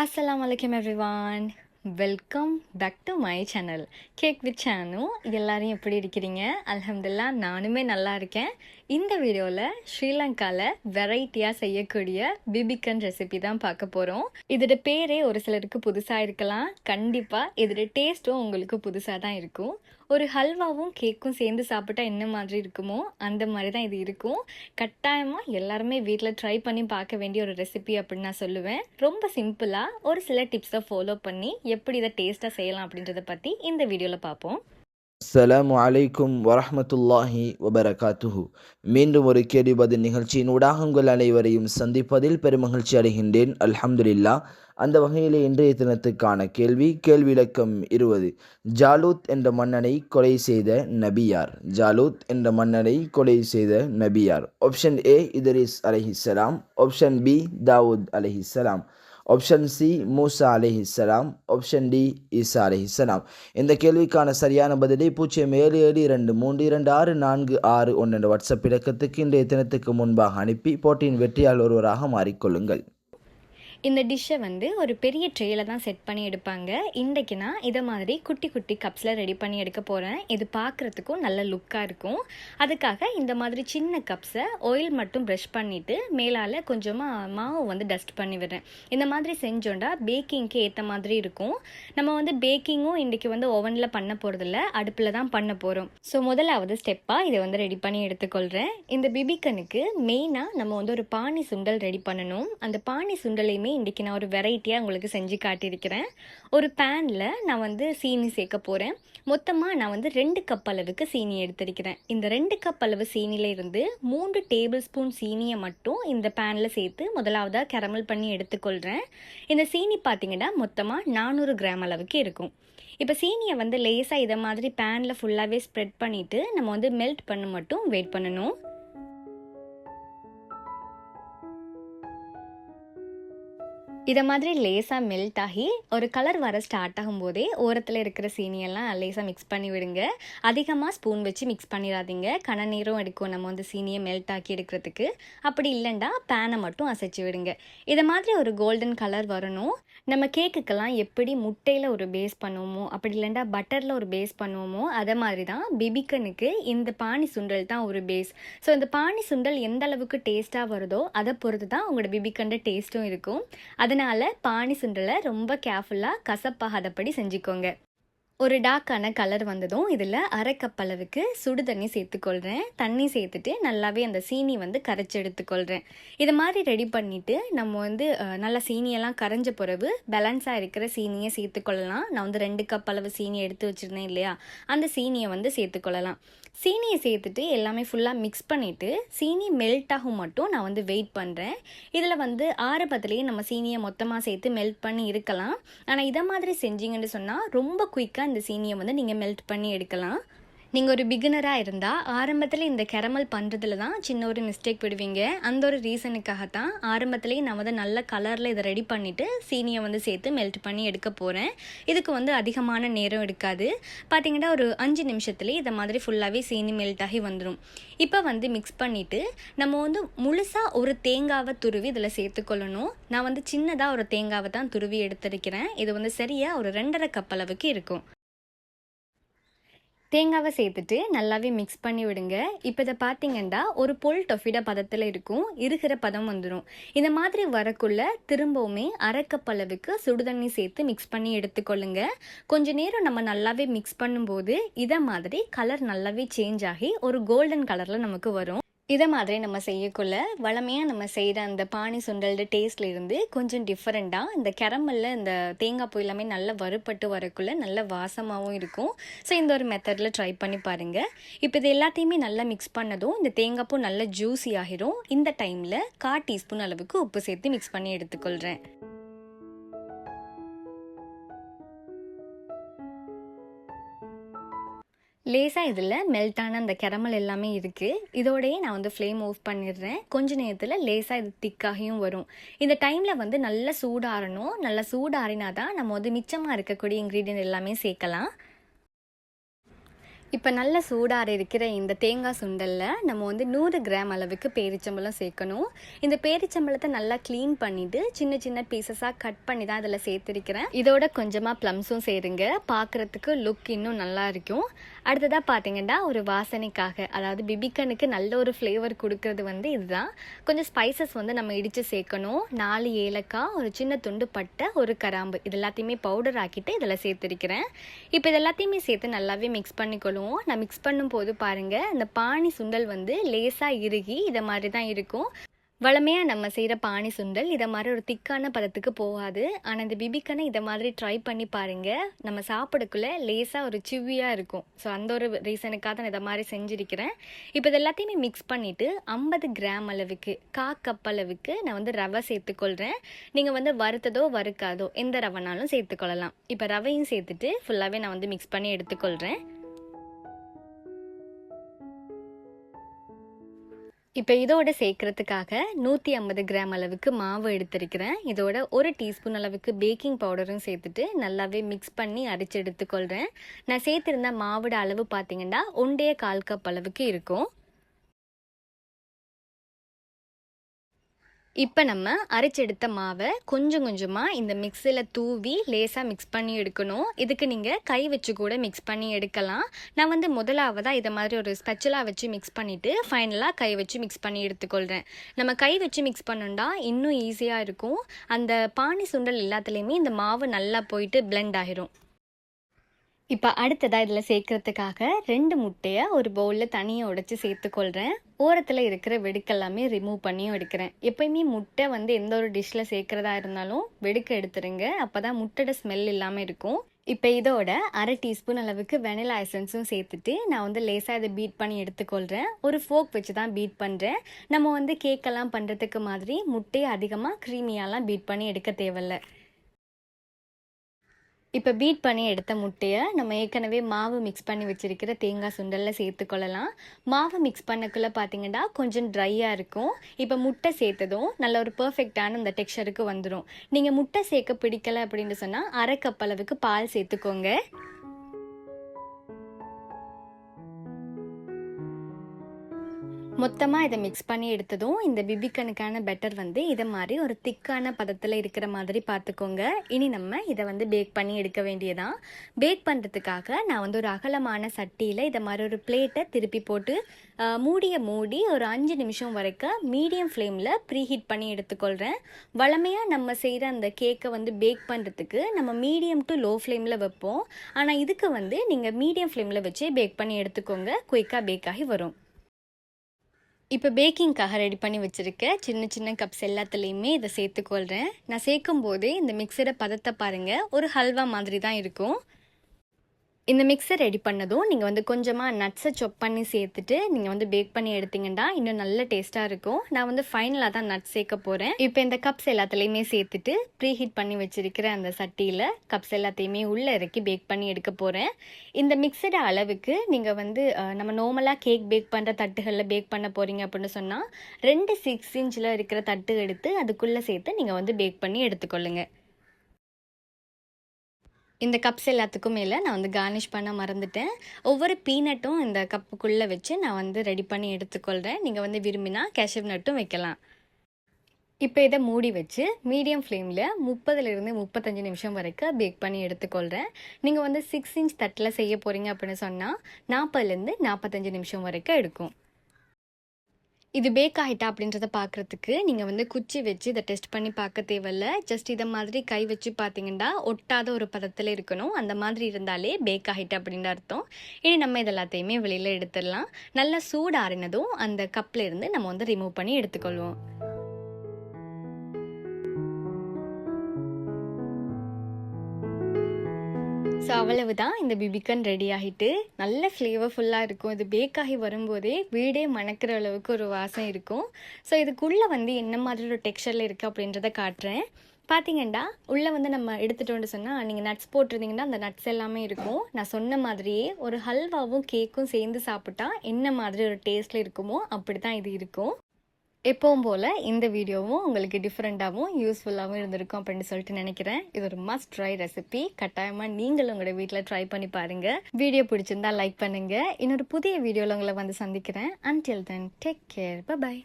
அஸ்ஸலாமு அலைக்கும் everyone welcome back to my channel cake with Chenu எல்லாரும் எப்படி இருக்கிறீங்க? அலமதுல்லா நானுமே நல்லா இருக்கேன். இந்த வீடியோவில் ஸ்ரீலங்காவில் வெரைட்டியாக செய்யக்கூடிய பிபிகன் ரெசிபி தான் பார்க்க போகிறோம் இதோட பேரே ஒரு சிலருக்கு புதுசாக இருக்கலாம். கண்டிப்பாக இதோட டேஸ்ட்டும் உங்களுக்கு புதுசாக தான் இருக்கும். ஒரு ஹல்வாவும் கேக்கும் சேர்ந்து சாப்பிட்டா என்ன மாதிரி இருக்குமோ அந்த மாதிரி தான் இது இருக்கும். கட்டாயமாக எல்லாருமே வீட்டில் ட்ரை பண்ணி பார்க்க வேண்டிய ஒரு ரெசிபி அப்படின்னு நான் சொல்லுவேன். ரொம்ப சிம்பிளாக ஒரு சில டிப்ஸை ஃபாலோ பண்ணி எப்படி இதை டேஸ்ட்டாக செய்யலாம் அப்படின்றத பற்றி இந்த வீடியோவில் பார்ப்போம். அஸ்ஸலாமு அலைக்கும் வரஹ்மத்துல்லாஹி வபரகாத்துஹு மீண்டும் ஒரு கேள்வி பதில் நிகழ்ச்சியின் ஊடாக உங்கள் அனைவரையும் சந்திப்பதில் பெருமகிழ்ச்சி அடைகின்றேன். அல்ஹம்துலில்லா. அந்த வகையில் இன்றைய தினத்துக்கான கேள்வி கேள்வி இலக்கம் இருபது. ஜாலூத் என்ற மன்னனை கொலை செய்த நபியார். ஜாலூத் என்ற மன்னனை கொலை செய்த நபியார். ஆப்ஷன் ஏ இதரிஸ் அலஹிஸ்லாம் ஆப்ஷன் பி தாவூத் அலஹிஸ்லாம் ஆப்ஷன் சி மூசா அலைஹிஸ்ஸலாம் ஆப்ஷன் டி ஈசா அலைஹிஸ்ஸலாம் இந்த கேள்விக்கான சரியான பதிலை பூஜ்ஜியம் ஏழு ஏழு இரண்டு மூன்று இரண்டு ஆறு நான்கு ஆறு ஒன்று என்ற வாட்ஸ்அப் இலக்கத்துக்கு இன்றைய தினத்துக்கு முன்பாக அனுப்பி போட்டியின் வெற்றியாளர் ஒருவராக மாறிக்கொள்ளுங்கள். இந்த டிஷ்ஷை வந்து ஒரு பெரிய ட்ரேயில் தான் செட் பண்ணி எடுப்பாங்க. இன்றைக்கு நான் இதை மாதிரி குட்டி குட்டி கப்ஸில் ரெடி பண்ணி எடுக்க போகிறேன் இது பார்க்குறதுக்கும் நல்ல லுக்காக இருக்கும். அதுக்காக இந்த மாதிரி சின்ன கப்ஸை ஆயில் மட்டும் ப்ரஷ் பண்ணிவிட்டு மேலால் கொஞ்சமாக மாவு வந்து டஸ்ட் பண்ணி விடுறேன். இந்த மாதிரி செஞ்சோண்டா பேக்கிங்க்கு ஏற்ற மாதிரி இருக்கும். நம்ம வந்து பேக்கிங்கும் இன்றைக்கி வந்து ஓவனில் பண்ண போகிறதில்ல அடுப்பில் தான் பண்ண போகிறோம் ஸோ முதலாவது ஸ்டெப்பாக இதை வந்து ரெடி பண்ணி எடுத்துக்கொள்கிறேன் இந்த பிபிக்கனுக்கு மெயினாக நம்ம வந்து ஒரு பானி சுண்டல் ரெடி பண்ணணும். அந்த பானி சுண்டலையுமே இன்றைக்கி நான் ஒரு வெரைட்டியாக உங்களுக்கு செஞ்சு காட்டியிருக்கிறேன். ஒரு பேனில் நான் வந்து சீனி சேர்க்க போகிறேன் மொத்தமாக நான் வந்து ரெண்டு கப் அளவுக்கு சீனி எடுத்திருக்கிறேன். இந்த ரெண்டு கப் அளவு சீனியில் இருந்து மூன்று டேபிள் ஸ்பூன் சீனியை மட்டும் இந்த பேனில் சேர்த்து முதலாவதாக கரமல் பண்ணி எடுத்துக்கொள்கிறேன் இந்த சீனி பார்த்தீங்கன்னா மொத்தமாக நானூறு கிராம் அளவுக்கு இருக்கும். இப்போ சீனியை வந்து லேசாக இதை மாதிரி பேனில் ஃபுல்லாகவே ஸ்ப்ரெட் பண்ணிவிட்டு நம்ம வந்து மெல்ட் பண்ண மட்டும் வெயிட் பண்ணணும். இதை மாதிரி லேசாக மெல்ட் ஆகி ஒரு கலர் வர ஸ்டார்ட் ஆகும்போதே ஓரத்தில் இருக்கிற சீனியெல்லாம் லேசாக மிக்ஸ் பண்ணி விடுங்க. அதிகமாக ஸ்பூன் வச்சு மிக்ஸ் பண்ணிடாதீங்க. கன நீரும் எடுக்கும் நம்ம வந்து சீனியை மெல்ட் ஆக்கி எடுக்கிறதுக்கு. அப்படி இல்லைண்டா பேனை மட்டும் அசைச்சு விடுங்க. இதை மாதிரி ஒரு கோல்டன் கலர் வரணும். நம்ம கேக்குக்கெல்லாம் எப்படி முட்டையில் ஒரு பேஸ் பண்ணுவோமோ அப்படி இல்லைண்டா பட்டரில் ஒரு பேஸ் பண்ணுவோமோ அதை மாதிரி தான் பிபிக்கனுக்கு இந்த பானி சுண்டல் தான் ஒரு பேஸ் ஸோ இந்த பானி சுண்டல் எந்த அளவுக்கு டேஸ்ட்டாக வருதோ அதை பொறுத்து தான் உங்களோட பிபிக்கண்ட டேஸ்ட்டும் இருக்கும். அதனால் பானி சுண்டலை ரொம்ப கேர்ஃபுல்லாக கசப்பாகாதபடி செஞ்சுக்கோங்க. ஒரு டாக்கான கலர் வந்ததும் இதில் அரை கப் அளவுக்கு சுடு தண்ணி சேர்த்துக்கொள்கிறேன். தண்ணி சேர்த்துட்டு நல்லாவே அந்த சீனி வந்து கரைச்சி எடுத்துக்கொள்கிறேன். இது மாதிரி ரெடி பண்ணிவிட்டு நம்ம வந்து நல்லா சீனியெல்லாம் கரைஞ்ச பிறகு பேலன்ஸாக இருக்கிற சீனியை சேர்த்துக்கொள்ளலாம். நான் வந்து ரெண்டு கப் அளவு சீனி எடுத்து வச்சுருந்தேன் இல்லையா? அந்த சீனியை வந்து சேர்த்துக்கொள்ளலாம். சீனியை சேர்த்துட்டு எல்லாமே ஃபுல்லாக மிக்ஸ் பண்ணிவிட்டு சீனி மெல்ட் ஆகும் மட்டும் நான் வந்து வெயிட் பண்ணுறேன் இதில் வந்து ஆரம்பத்துலேயே நம்ம சீனியை மொத்தமாக சேர்த்து மெல்ட் பண்ணி இருக்கலாம். ஆனால் இதை மாதிரி செஞ்சீங்கன்னு சொன்னால் ரொம்ப குயிக்காக இந்த சீனியை வந்து நீங்கள் மெல்ட் பண்ணி எடுக்கலாம். நீங்கள் ஒரு பிகினராக இருந்தால் ஆரம்பத்தில் இந்த கெரமல் பண்ணுறதுல தான் சின்ன ஒரு மிஸ்டேக் விடுவீங்க அந்த ஒரு ரீசனுக்காகத்தான் ஆரம்பத்துலேயே நான் வந்து நல்ல கலரில் இதை ரெடி பண்ணிவிட்டு சீனியை வந்து சேர்த்து மெல்ட் பண்ணி எடுக்க போகிறேன் இதுக்கு வந்து அதிகமான நேரம் எடுக்காது. பார்த்தீங்கன்னா ஒரு அஞ்சு நிமிஷத்துலேயே இதை மாதிரி ஃபுல்லாகவே சீனி மெல்ட் ஆகி வந்துடும் இப்போ வந்து மிக்ஸ் பண்ணிவிட்டு நம்ம வந்து முழுசாக ஒரு தேங்காவை துருவி இதில் சேர்த்துக்கொள்ளணும். நான் வந்து சின்னதாக ஒரு தேங்காவை தான் துருவி எடுத்திருக்கிறேன். இது வந்து சரியாக ஒரு ரெண்டரை கப் அளவுக்கு இருக்கும். தேங்காவை சேர்த்துட்டு நல்லாவே மிக்ஸ் பண்ணி விடுங்க. இப்போ இதை பார்த்தீங்கன்னா ஒரு பொல் டொஃபிட பதத்தில் இருக்கும் இருக்கிற பதம் வந்துடும் இந்த மாதிரி வரக்குள்ள திரும்பவுமே அரைக்கப்பளவுக்கு சுடுதண்ணி சேர்த்து மிக்ஸ் பண்ணி எடுத்துக்கொள்ளுங்க. கொஞ்ச நேரம் நம்ம நல்லாவே மிக்ஸ் பண்ணும்போது இதை மாதிரி கலர் நல்லாவே சேஞ்ச் ஆகி ஒரு கோல்டன் கலரில் நமக்கு வரும். இதை மாதிரி நம்ம செய்யக்குள்ள வளமையாக நம்ம செய்கிற அந்த பானி சுண்டல் டேஸ்ட்லேருந்து கொஞ்சம் டிஃப்ரெண்ட்டாக இந்த கெரமல்ல இந்த தேங்காய் பூ எல்லாமே நல்லா வறுபட்டு வரக்குள்ள நல்ல வாசமாகவும் இருக்கும். ஸோ இந்த ஒரு மெத்தடில் ட்ரை பண்ணி பாருங்கள் இப்போ இது எல்லாத்தையுமே நல்லா மிக்ஸ் பண்ணதும் இந்த தேங்காய் பூ நல்லா ஜூஸி ஆகிரும். இந்த டைமில் கா டீஸ்பூன் அளவுக்கு உப்பு சேர்த்து மிக்ஸ் பண்ணி எடுத்துக்கொள்கிறேன் லேசாக இதில் மெல்ட்டான அந்த கெரமல் எல்லாமே இருக்குது இதோடயே நான் வந்து ஃப்ளேம் ஆஃப் பண்ணிடுறேன். கொஞ்ச நேரத்தில் லேசாக இது திக்காகியும் வரும். இந்த டைமில் வந்து நல்லா சூடாறணும். நல்லா சூடாறினா தான் நம்ம வந்து மிச்சமாக இருக்கக்கூடிய இன்க்ரீடியன்ட் எல்லாமே சேர்க்கலாம். இப்போ நல்ல சூடாக இருக்கிற இந்த தேங்காய் சுண்டலில் நம்ம வந்து நூறு கிராம் அளவுக்கு பேரிச்சம்பழம் சேர்க்கணும். இந்த பேரிச்சம்பழத்தை நல்லா க்ளீன் பண்ணிவிட்டு சின்ன சின்ன பீசஸாக கட் பண்ணி தான் இதில் சேர்த்துருக்கிறேன். இதோட கொஞ்சமாக ப்ளம்ஸும் சேருங்க. பார்க்குறதுக்கு லுக் இன்னும் நல்லா இருக்கும். அடுத்ததாக பார்த்தீங்கன்னா ஒரு வாசனைக்காக அதாவது பிபிக்கனுக்கு நல்ல ஒரு ஃப்ளேவர் கொடுக்கறது வந்து இதுதான். கொஞ்சம் ஸ்பைசஸ் வந்து நம்ம இடித்து சேர்க்கணும். நாலு ஏலக்காய் ஒரு சின்ன துண்டு பட்டை ஒரு கராம்பு. இது எல்லாத்தையுமே பவுடர் ஆக்கிட்டு இதில் சேர்த்துருக்கிறேன். இப்போ இது எல்லாத்தையுமே சேர்த்து நல்லாவே மிக்ஸ் பண்ணிக்கொள்ளுவோம் நான் மிக்ஸ் பண்ணும்போது பாருங்கள் அந்த பானி சுண்டல் வந்து லேசாக இறுகி இதை மாதிரி தான் இருக்கும். வளமையாக நம்ம செய்கிற பானி சுண்டல் இதை மாதிரி ஒரு திக்கான பதத்துக்கு போகாது. ஆனால் இந்த பிபிக்கனை இதை மாதிரி ட்ரை பண்ணி பாருங்கள் நம்ம சாப்பிடக்குள்ளே லேசாக ஒரு சிவ்வியாக இருக்கும். ஸோ அந்த ஒரு ரீசனுக்காக தான் இதை மாதிரி செஞ்சுருக்கிறேன். இப்போ இது எல்லாத்தையுமே மிக்ஸ் பண்ணிவிட்டு ஐம்பது கிராம் அளவுக்கு கா கப் அளவுக்கு நான் வந்து ரவை சேர்த்துக்கொள்கிறேன் நீங்கள் வந்து வறுத்ததோ வறுக்காதோ எந்த ரவைனாலும் சேர்த்துக்கொள்ளலாம். இப்போ ரவையும் சேர்த்துட்டு ஃபுல்லாகவே நான் வந்து மிக்ஸ் பண்ணி எடுத்துக்கொள்கிறேன் இப்போ இதோட சேர்க்கறதுக்காக நூற்றி ஐம்பது கிராம் அளவுக்கு மாவு எடுத்திருக்கிறேன். இதோட ஒரு டீஸ்பூன் அளவுக்கு பேக்கிங் பவுடரும் சேர்த்துட்டு நல்லாவே மிக்ஸ் பண்ணி அரைச்சி எடுத்துக்கொள்கிறேன் நான் சேர்த்துருந்த மாவோட அளவு பார்த்தீங்கன்னா ஒன்றே கால் கப் அளவுக்கு இருக்கும். இப்போ நம்ம அரைச்செடுத்த மாவை கொஞ்சம் கொஞ்சமாக இந்த மிக்சியில் தூவி லேசாக மிக்ஸ் பண்ணி எடுக்கணும். இதுக்கு நீங்கள் கை வச்சு கூட மிக்ஸ் பண்ணி எடுக்கலாம். நான் வந்து முதலாவதாக இதை மாதிரி ஒரு ஸ்பெச்சலாக வச்சு மிக்ஸ் பண்ணிவிட்டு ஃபைனலாக கை வச்சு மிக்ஸ் பண்ணி எடுத்துக்கொள்கிறேன் நம்ம கை வச்சு மிக்ஸ் பண்ணோண்டா இன்னும் ஈஸியாக இருக்கும். அந்த பானி சுண்டல் எல்லாத்துலேயுமே இந்த மாவு நல்லா போயிட்டு பிளெண்ட் ஆகிரும் இப்போ அடுத்ததாக இதில் சேர்க்கறதுக்காக ரெண்டு முட்டையை ஒரு பவுலில் தனியாக உடைச்சி சேர்த்துக்கொள்கிறேன் ஓரத்தில் இருக்கிற வெடுக்கெல்லாமே ரிமூவ் பண்ணியும் எடுக்கிறேன். எப்பயுமே முட்டை வந்து எந்த ஒரு டிஷ்ஷில் சேர்க்குறதா இருந்தாலும் வெடுக்க எடுத்துருங்க. அப்போ தான் முட்டையோட ஸ்மெல் இல்லாமல் இருக்கும். இப்போ இதோட அரை டீஸ்பூன் அளவுக்கு வெனிலா எசன்ஸும் சேர்த்துட்டு நான் வந்து லேசாக இதை பீட் பண்ணி எடுத்துக்கொள்கிறேன் ஒரு ஃபோக் வச்சு தான் பீட் பண்ணுறேன் நம்ம வந்து கேக்கெல்லாம் பண்ணுறதுக்கு மாதிரி முட்டையை அதிகமாக க்ரீமியாலாம் பீட் பண்ணி எடுக்க தேவையில்லை. இப்போ பீட் பண்ணி எடுத்த முட்டையை நம்ம ஏற்கனவே மாவு மிக்ஸ் பண்ணி வச்சுருக்கிற தேங்காய் சுண்டலில் சேர்த்துக்கொள்ளலாம் மாவு மிக்ஸ் பண்ணக்குள்ளே பார்த்தீங்கன்னா கொஞ்சம் ட்ரையாக இருக்கும். இப்போ முட்டை சேர்த்ததும் நல்ல ஒரு பர்ஃபெக்டான அந்த டெக்ஸ்டருக்கு வந்துடும் நீங்கள் முட்டை சேர்க்க பிடிக்கலை அப்படின்னு சொன்னால் அரை கப் அளவுக்கு பால் சேர்த்துக்கோங்க. மொத்தமாக இதை மிக்ஸ் பண்ணி எடுத்ததும் இந்த பிபிக்கனுக்கான பெட்டர் வந்து இதை மாதிரி ஒரு திக்கான பதத்தில் இருக்கிற மாதிரி பார்த்துக்கோங்க. இனி நம்ம இதை வந்து பேக் பண்ணி எடுக்க வேண்டியதான் பேக் பண்ணுறதுக்காக நான் வந்து ஒரு அகலமான சட்டியில் இதை மாதிரி ஒரு பிளேட்டை திருப்பி போட்டு மூடிய மூடி ஒரு அஞ்சு நிமிஷம் வரைக்கும் மீடியம் ஃப்ளேமில் ப்ரீஹீட் பண்ணி எடுத்துக்கொள்கிறேன் வளமையாக நம்ம செய்கிற அந்த கேக்கை வந்து பேக் பண்ணுறதுக்கு நம்ம மீடியம் டு லோ ஃப்ளேமில் வைப்போம். ஆனால் இதுக்கு வந்து நீங்கள் மீடியம் ஃப்ளேமில் வச்சே பேக் பண்ணி எடுத்துக்கோங்க. குயிக்காக பேக் ஆகி வரும். இப்போ பேக்கிங்க்காக ரெடி பண்ணி வச்சுருக்க சின்ன சின்ன கப்ஸ் எல்லாத்துலேயுமே இதை சேர்த்துக்கொள்கிறேன் நான் சேர்க்கும் போதே இந்த மிக்சரை பதத்தை பாருங்கள் ஒரு ஹல்வா மாதிரி தான் இருக்கும். இந்த மிக்சர் ரெடி பண்ணதும் நீங்கள் வந்து கொஞ்சமாக நட்ஸை சொப் பண்ணி சேர்த்துட்டு நீங்கள் வந்து பேக் பண்ணி எடுத்தீங்கன்னா இன்னும் நல்ல டேஸ்ட்டாக இருக்கும். நான் வந்து ஃபைனலாக தான் நட்ஸ் சேர்க்க போகிறேன் இப்போ இந்த கப்ஸ் எல்லாத்துலேயுமே சேர்த்துட்டு ப்ரீ ஹீட் பண்ணி வச்சுருக்கிற அந்த சட்டியில் கப்ஸ் எல்லாத்தையுமே உள்ளே இறக்கி பேக் பண்ணி எடுக்க போகிறேன் இந்த மிக்சட அளவுக்கு நீங்கள் வந்து நம்ம நார்மலாக கேக் பேக் பண்ணுற தட்டுகளில் பேக் பண்ண போகிறீங்க அப்படின்னு சொன்னால் ரெண்டு சிக்ஸ் இன்ச்சில் இருக்கிற தட்டு எடுத்து அதுக்குள்ளே சேர்த்து நீங்கள் வந்து பேக் பண்ணி எடுத்துக்கொள்ளுங்கள் இந்த கப்ஸ் எல்லாத்துக்கும் மேலே நான் வந்து கார்னிஷ் பண்ண மறந்துட்டேன். ஒவ்வொரு பீனட்டும் இந்த கப்புக்குள்ளே வச்சு நான் வந்து ரெடி பண்ணி எடுத்துக்கொள்கிறேன் நீங்கள் வந்து விரும்பினா கேஷவ் நட்டும் வைக்கலாம். இப்போ இதை மூடி வச்சு மீடியம் ஃப்ளேமில் முப்பதுலேருந்து முப்பத்தஞ்சு நிமிஷம் வரைக்கும் பேக் பண்ணி எடுத்துக்கொள்கிறேன் நீங்கள் வந்து சிக்ஸ் இன்ச் தட்டில் செய்ய போகிறீங்க அப்படின்னு சொன்னால் நாற்பதுலேருந்து நாற்பத்தஞ்சு நிமிஷம் வரைக்கும் எடுக்கும். இது பேக் ஆகிட்டா அப்படின்றத பார்க்குறதுக்கு நீங்கள் வந்து குச்சி வச்சு இதை டெஸ்ட் பண்ணி பார்க்க தேவையில்ல. ஜஸ்ட் இதை மாதிரி கை வச்சு பார்த்தீங்கன்னா ஒட்டாத ஒரு பதத்தில் இருக்கணும். அந்த மாதிரி இருந்தாலே பேக் ஆகிட்டு அப்படின்ற அர்த்தம். இனி நம்ம இது எல்லாத்தையுமே வெளியில் எடுத்துடலாம். நல்லா சூடாறினதும் அந்த கப்பில் இருந்து நம்ம வந்து ரிமூவ் பண்ணி எடுத்துக்கொள்வோம். ஸோ அவ்வளவு தான் இந்த பிபிகன் ரெடி ஆகிட்டு நல்ல ஃப்ளேவர்ஃபுல்லாக இருக்கும். இது பேக் ஆகி வரும்போதே வீடே மணக்கிற அளவுக்கு ஒரு வாசம் இருக்கும். ஸோ இதுக்குள்ளே வந்து என்ன மாதிரி ஒரு டெக்ஸ்டரில் இருக்குது அப்படின்றத காட்டுறேன். பார்த்தீங்கன்னா உள்ளே வந்து நம்ம எடுத்துட்டோன்னு சொன்னால் நீங்கள் நட்ஸ் போட்டிருந்தீங்கன்னா அந்த நட்ஸ் எல்லாமே இருக்கும். நான் சொன்ன மாதிரியே ஒரு ஹல்வாவும் கேக்கும் சேர்ந்து சாப்பிட்டா என்ன மாதிரி ஒரு டேஸ்ட்டில் இருக்குமோ அப்படி தான் இது இருக்கும். எப்பவும் போல் இந்த வீடியோவும் உங்களுக்கு டிஃப்ரெண்ட்டாகவும் யூஸ்ஃபுல்லாகவும் இருந்திருக்கும் அப்படின்னு சொல்லிட்டு நினைக்கிறேன். இது ஒரு மஸ்ட் ட்ரை ரெசிபி கட்டாயமாக நீங்களும் உங்களோட வீட்டில் ட்ரை பண்ணி பாருங்கள் வீடியோ பிடிச்சிருந்தா லைக் பண்ணுங்கள் இன்னொரு புதிய வீடியோவில் உங்களை வந்து சந்திக்கிறேன். Until then take care bye